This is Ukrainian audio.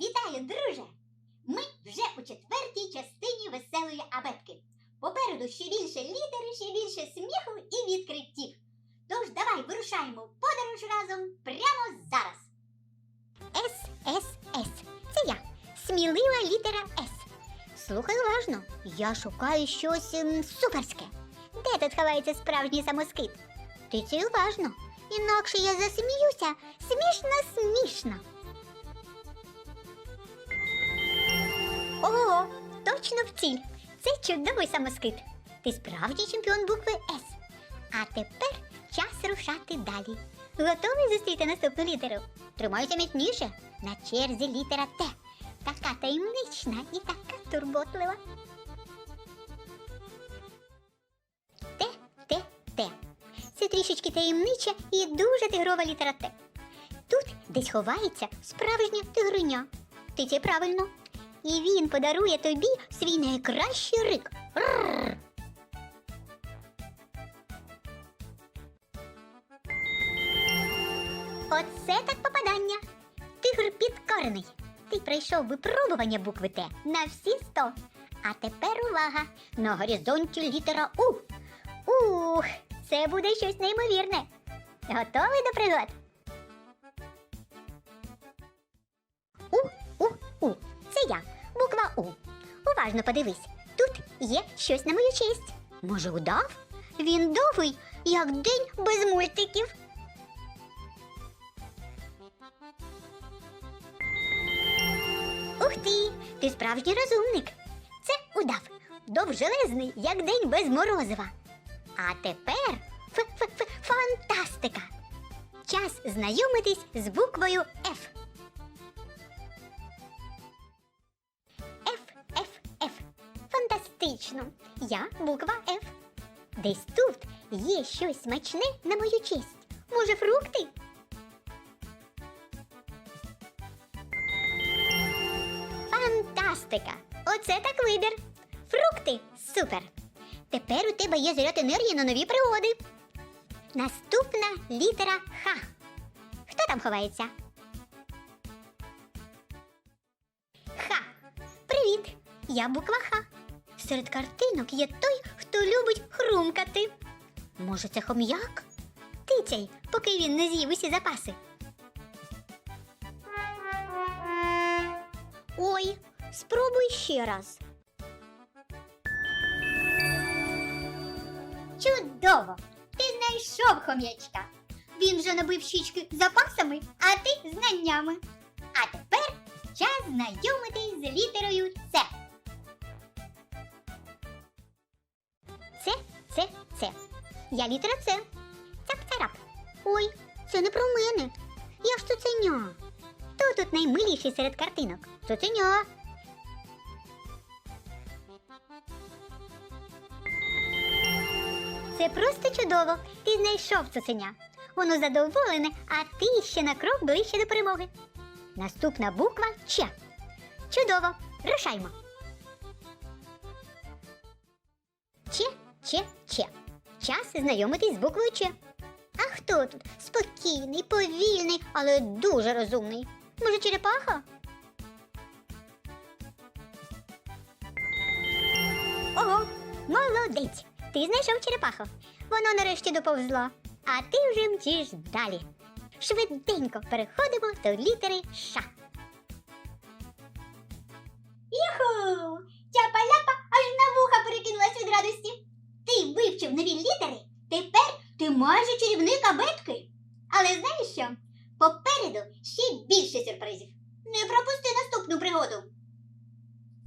Вітаю, друже! Ми вже у четвертій частині веселої абетки. Попереду ще більше літери, ще більше сміху і відкриттів. Тож давай вирушаємо в подорож разом прямо зараз. С, С, С. Це я. Смілива літера С. Слухай уважно, я шукаю щось ем, суперське. Де тут ховається справжній самоскид? Ти це уважно. Інакше я засміюся. Смішно, смішно. Точно в ціль. Це чудовий самоскид. Ти справді чемпіон букви С. А тепер час рушати далі. Готовий зустріти наступну літеру? Тримайся міцніше. На черзі літера Т. Така таємнична і така турботлива. Т, Т, Т. Це трішечки таємнича і дуже тигрова літера Т. Тут десь ховається справжня тигриня. Ти це правильно. І він подарує тобі свій найкращий рик. Рррр. Оце так попадання. Тигр підкорений. Ти пройшов випробування букви Т на всі сто. А тепер увага! На горизонті літера У. Ух, це буде щось неймовірне. Готовий до пригод? У, у, у. Уважно подивись. Тут є щось на мою честь. Може, удав? Він довгий, як день без мультиків. Ух ти! Ти справжній розумник. Це удав. Довжелезний, як день без морозива. А тепер ф-ф-ф фантастика. Час знайомитись з буквою Ф. Ф, Фантастично. Я буква Ф. Десь тут є щось смачне на мою честь. Може, фрукти? Фантастика! Оце так вибір. Фрукти супер. Тепер у тебе є заряд енергії на нові пригоди. Наступна літера Х. Хто там ховається? Х. Привіт! Я буква Х. Серед картинок є той, хто любить хрумкати. Може, це хом'як? Тицяй, поки він не з'їв усі запаси. Ой, спробуй ще раз. Чудово! Ти знайшов хом'ячка. Він вже набив щічки запасами, а ти знаннями. А тепер час знайомитись з літерою С. Це, це, це. Я літера С. Цап-царап. Ой, це не про мене. Я ж цуценя. Хто тут наймиліший серед картинок? Цуценя. Це просто чудово. Ти знайшов цуценя. Воно задоволене, а ти ще на крок ближче до перемоги. Наступна буква Ч. Чудово. Рушаймо. Ч, Ч, Ч. Час знайомитись з буквою Ч. А хто тут? Спокійний, повільний, але дуже розумний. Може, черепаха? Ого, молодець! Ти знайшов черепаху. Воно нарешті доповзло, а ти вже мчиш далі. Швиденько переходимо до літери Ш. майже. Але знаєш що? Попереду ще більше сюрпризів. Не пропусти наступну пригоду.